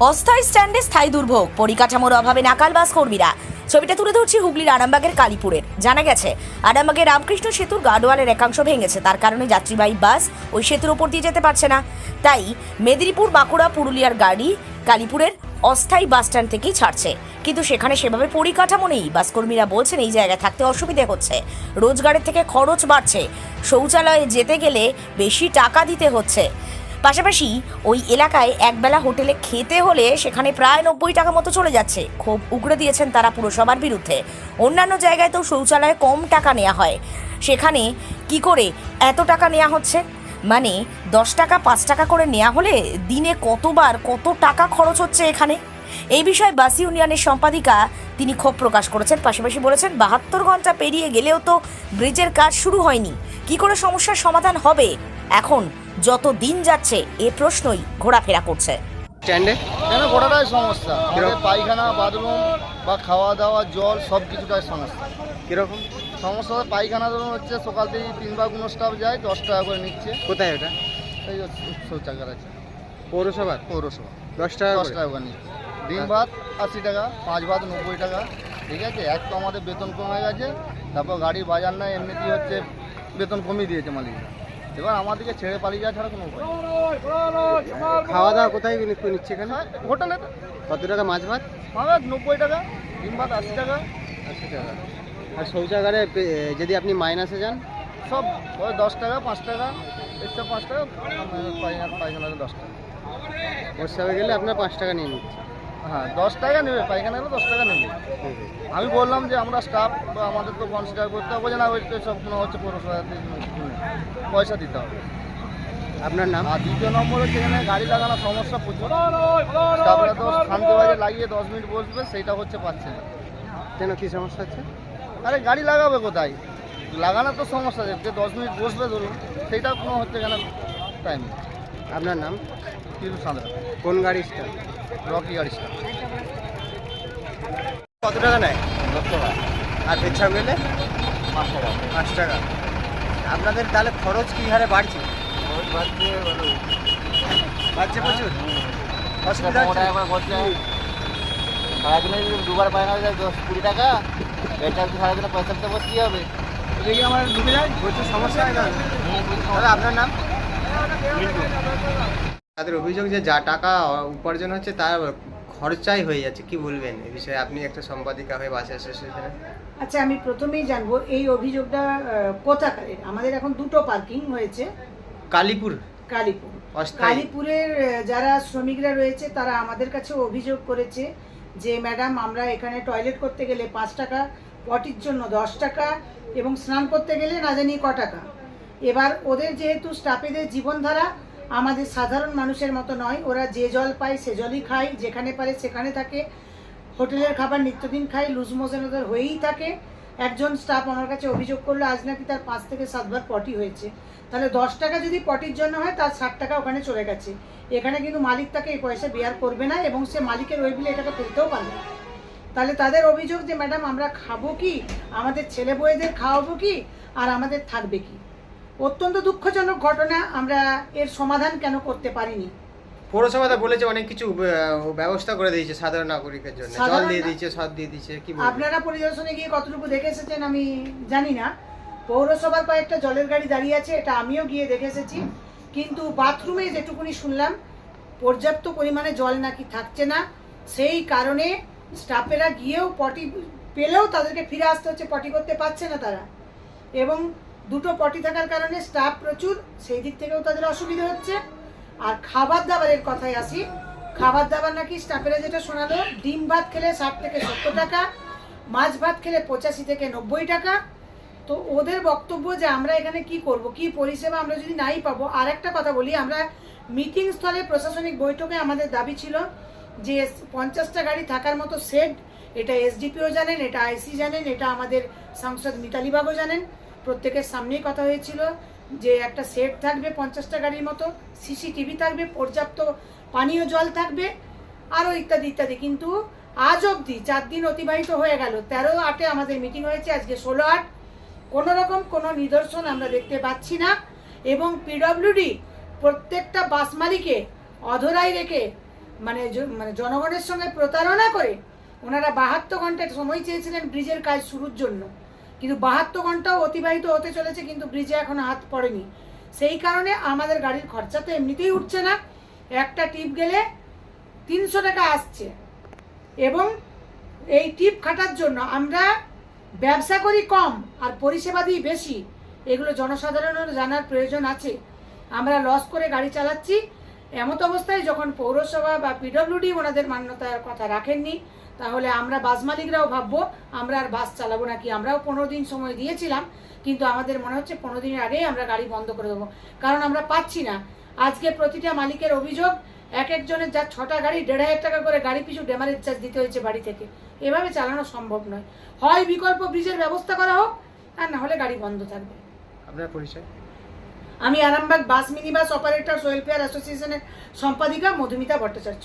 অস্থায়ী স্ট্যান্ডে স্থায়ী দুর্ভোগ, পরিকাঠামোর অভাবে নাকাল বাস কর্মীরা। ছবিটা তুলে ধরছি হুগলির আরামবাগের কালীপুরের। জানা গেছে, আরামবাগের রামকৃষ্ণ সেতুর গার্ডওয়ালের একাংশ ভেঙেছে। তার কারণে যাত্রীবাহী বাস ওই সেতুর ওপর দিয়ে যেতে পারছে না। তাই মেদিনীপুর, বাঁকুড়া, পুরুলিয়ার গাড়ি কালীপুরের অস্থায়ী বাস স্ট্যান্ড থেকেই ছাড়ছে। কিন্তু সেখানে সেভাবে পরিকাঠামো নেই। বাসকর্মীরা বলছেন এই জায়গায় থাকতে অসুবিধে হচ্ছে। রোজগারের থেকে খরচ বাড়ছে। শৌচালয়ে যেতে গেলে বেশি টাকা দিতে হচ্ছে। পাশাপাশি ওই এলাকায় একবেলা হোটেলে খেতে হলে সেখানে প্রায় নব্বই টাকা মতো চলে যাচ্ছে। ক্ষোভ উগড়ে দিয়েছেন তারা পুরসভার বিরুদ্ধে। অন্যান্য জায়গায় তো শৌচালয়ে কম টাকা নেওয়া হয়। সেখানে কি করে এত টাকা নেওয়া হচ্ছে? মানে দশ টাকা, পাঁচ টাকা করে নেওয়া হলে দিনে কতবার কত টাকা খরচ হচ্ছে এখানে? এই বিষয়ে বাস ইউনিয়নের সম্পাদিকা তিনি ক্ষোভ প্রকাশ করেছেন। পাশাপাশি বলেছেন, বাহাত্তর ঘণ্টা পেরিয়ে গেলেও তো ব্রিজের কাজ শুরু হয়নি। কি করে সমস্যার সমাধান হবে? এখন যত দিন যাচ্ছে এ প্রশ্নই ঘোরাফেরা করছে। স্ট্যান্ডে? কেন গোটাটাই সমস্যা? আমাদের পায়খানা বাথরুম বা খাওয়া দাওয়া জল সব কিছুটাই সমস্যা। কীরকম? সমস্যা পায়খানা ধরুন হচ্ছে সকাল থেকে তিন বা কোনো স্টাফ যায় দশ টাকা করে নিচ্ছে। কোথায় এটা এই শৌচাগার আছে পৌরসভার পৌরসভা? দশ টাকা দশ টাকা করে নিচ্ছে। ডিম ভাত আশি টাকা পাঁচ ভাত নব্বই টাকা ঠিক আছে? এক তো আমাদের বেতন কমে গেছে তারপর গাড়ির বাজার নাই এমনিতেই হচ্ছে বেতন কমিয়ে দিয়েছে মালিকরা। এবার আমাদেরকে ছেড়ে পালিয়ে যাওয়া ছাড়া কোনো উপায় খাওয়া দাওয়া কোথায় নিচ্ছে এখানে? হোটেলে। কত টাকা মাছ ভাত? আমার নব্বই টাকা ডিম ভাত আশি টাকা। আশি টাকা। আর শৌচাগারে যদি আপনি মাইনাসে যান? সব ওই দশ টাকা পাঁচ টাকা এক্সট্রা পাঁচ টাকা পায়খানা দশ টাকা। প্রস্রাবে গেলে আপনার পাঁচ টাকা নিয়ে নিচ্ছে। হ্যাঁ দশ টাকা নেবে পায়খানাতে দশ টাকা নেবে। আমি বললাম যে আমরা স্টাফ বা আমাদের তো কনসিডার করতে হবে যে না ওই সব কোনো হচ্ছে পৌরসভাতে পয়সা দিতে হবে। আপনার নাম? আর দ্বিতীয় নম্বর এখানে গাড়ি লাগানোর সমস্যা প্রচুর। স্টাফরা তো শান্তিবাজে লাগিয়ে দশ মিনিট বসবে সেইটা হচ্ছে পাচ্ছে না। কেন কি সমস্যা হচ্ছে? আরে গাড়ি লাগাবে কোথায়? লাগানোর তো সমস্যা আছে যে দশ মিনিট বসবে ধরুন সেইটা কোনো হচ্ছে এখানে টাইম আপনার নাম? কিন্তু সাঁতরা কোন গাড়ি স্টার রকি গাড়ি স্টাফ কত টাকা নেয়? দশ টাকা আর পেছাব গেলে? পাঁচ টাকা। পাঁচ টাকা আপনাদের তাহলে খরচ কি হারে বাড়ছে? বাড়ছে প্রচুর? অসুবিধা? সারাদিনে যদি দুবার পায়না যায় দশ কুড়ি টাকা এটা সারাদিনে পয়সা দিতে পারছি হবে এদিকে আমার ঢুকে যায় প্রচুর সমস্যা হয় না আপনার নাম? তাদের অভিযোগ যে যা টাকা উপার্জন হচ্ছে তার খরচাই হয়ে যাচ্ছে কি বলবেন? এই বিষয়ে আপনি একটা সম্পাদিকা হয়ে বাস অ্যাসোসিয়েশনে আচ্ছা আমি প্রথমেই জানব এই অভিযোগটা কোথাকারের? আমাদের এখন দুটো পার্কিং হয়েছে। কালীপুর। কালীপুর। কালীপুরের যারা শ্রমিকরা রয়েছে তারা আমাদের কাছে অভিযোগ করেছে যে ম্যাডাম আমরা এখানে টয়লেট করতে গেলে পাঁচ টাকা পটির জন্য দশ টাকা এবং স্নান করতে গেলে না জানি ক টাকা। এবার ওদের যেহেতু স্টাফেদের জীবনধারা আমাদের সাধারণ মানুষের মতো নয়, ওরা যে জল পায় সে জলই খায়, যেখানে পারে সেখানে থাকে। হোটেলের খাবার নিত্যদিন খাই লুজ মোশন ওদের হয়েই থাকে। একজন স্টাফ আমার কাছে অভিযোগ করল, আজ নাকি তার পাঁচ থেকে সাতবার পটি হয়েছে। তাহলে দশ টাকা যদি পটির জন্য হয়, তার ষাট টাকা ওখানে চলে গেছে। এখানে কিন্তু মালিক তাকে এই পয়সা বিয়ার করবে না এবং সে মালিকের ওই বিলে এটাকে ফেলতেও পারবে না। তাহলে তাদের অভিযোগ যে, ম্যাডাম, আমরা খাব কি? আমাদের ছেলে বউদের খাওয়াবো কি? আর আমাদের থাকবে কি? অত্যন্ত দুঃখজনক ঘটনা আমরা এর সমাধান কেন করতে পারিনি? পৌরসভাটা বলেছে অনেক কিছু ব্যবস্থা করে দিয়েছে সাধারণ নাগরিকের জন্য। জল দিয়ে দিয়েছে সব দিয়ে দিয়েছে কি আপনারা পরিদর্শনে গিয়ে কতটুকু দেখে এসেছেন আমি জানি না। পৌরসভার কয়েকটা জলের গাড়ি দাঁড়িয়ে আছে এটা আমিও গিয়ে দেখে এসেছি। কিন্তু বাথরুমে যেটুকুনি শুনলাম পর্যাপ্ত পরিমাণে জল নাকি থাকছে না। সেই কারণে স্টাফেরা গিয়েও পটি পেলেও তাদেরকে ফিরে আসতে হচ্ছে পটি করতে পারছে না তারা। এবং দুটো পটি থাকার কারণে স্টাফ প্রচুর, সেই দিক থেকেও তাদের অসুবিধা হচ্ছে। আর খাবার দাবারের কথায় আসি। খাবার দাবার নাকি স্টাফেরা যেটা শোনালো, ডিম ভাত খেলে ষাট থেকে সত্তর টাকা, মাছ ভাত খেলে পঁচাশি থেকে নব্বই টাকা। তো ওদের বক্তব্য যে আমরা এখানে কি করব, কি পরিষেবা আমরা যদি নাই পাবো, আর একটা কথা বলি, আমরা মিটিং স্থলে প্রশাসনিক বৈঠকে আমাদের দাবি ছিল যে পঞ্চাশটা গাড়ি থাকার মতো সেট এটা এসডিপিও জানেন, এটা আইসি জানেন, এটা আমাদের সাংসদ মিতালি বাবু জানেন। প্রত্যেকের সামনেই কথা হয়েছিল যে একটা সেট থাকবে পঞ্চাশটা গাড়ির মতো, সিসিটিভি থাকবে, পর্যাপ্ত পানীয় জল থাকবে আরও ইত্যাদি ইত্যাদি। কিন্তু আজ অবধি চার দিন অতিবাহিত হয়ে গেল। তেরো আটে আমাদের মিটিং হয়েছে, আজকে ষোলো আট। কোনো রকম কোনো নিদর্শন আমরা দেখতে পাচ্ছি না এবং পিডব্লিউডি প্রত্যেকটা বাস মালিকে অধরাই রেখে মানে মানে জনগণের সঙ্গে প্রতারণা করে, ওনারা বাহাত্তর ঘণ্টার সময় চেয়েছিলেন ব্রিজের কাজ শুরুর জন্য। কিন্তু বাহাত্তর ঘন্টাও অতিবাহিত হতে চলেছে, কিন্তু ব্রিজে এখনও হাত পড়েনি। সেই কারণে আমাদের গাড়ির খরচা তো এমনিতেই উঠছে না। একটা টিপ গেলে তিনশো টাকা আসছে। এবং এই টিপ খাটার জন্য আমরা ব্যবসা করি কম আর পরিষেবা দিই বেশি, এগুলো জনসাধারণের জানার প্রয়োজন আছে। আমরা লস করে গাড়ি চালাচ্ছি। এমত অবস্থায় যখন পৌরসভা বা পিডব্লিউডি ওনাদের মান্যতার কথা রাখেননি তাহলে আমরা বাস মালিকরাও ভাববো আমরা আর বাস চালাবো নাকি আমরাও পনেরো দিন সময় দিয়েছিলাম কিন্তু আমাদের মনে হচ্ছে পনেরো দিনের আগেই আমরা গাড়ি বন্ধ করে দেবো। কারণ আমরা পাচ্ছি না। আজকে প্রতিটা মালিকের অভিযোগ এক একজনের যা ছটা গাড়ি দেড় হাজার টাকা করে গাড়ি পিছু ডেমারেজ চার্জ দিতে হয়েছে বাড়ি থেকে। এভাবে চালানো সম্ভব নয়। হয় বিকল্প ব্রিজের ব্যবস্থা করা হোক আর না হলে গাড়ি বন্ধ থাকবে। আপনার পরিচয়? আমি Arambagh bus mini bus operators welfare অ্যাসোসিয়েশনের সম্পাদিকা মধুমিতা ভট্টাচার্য।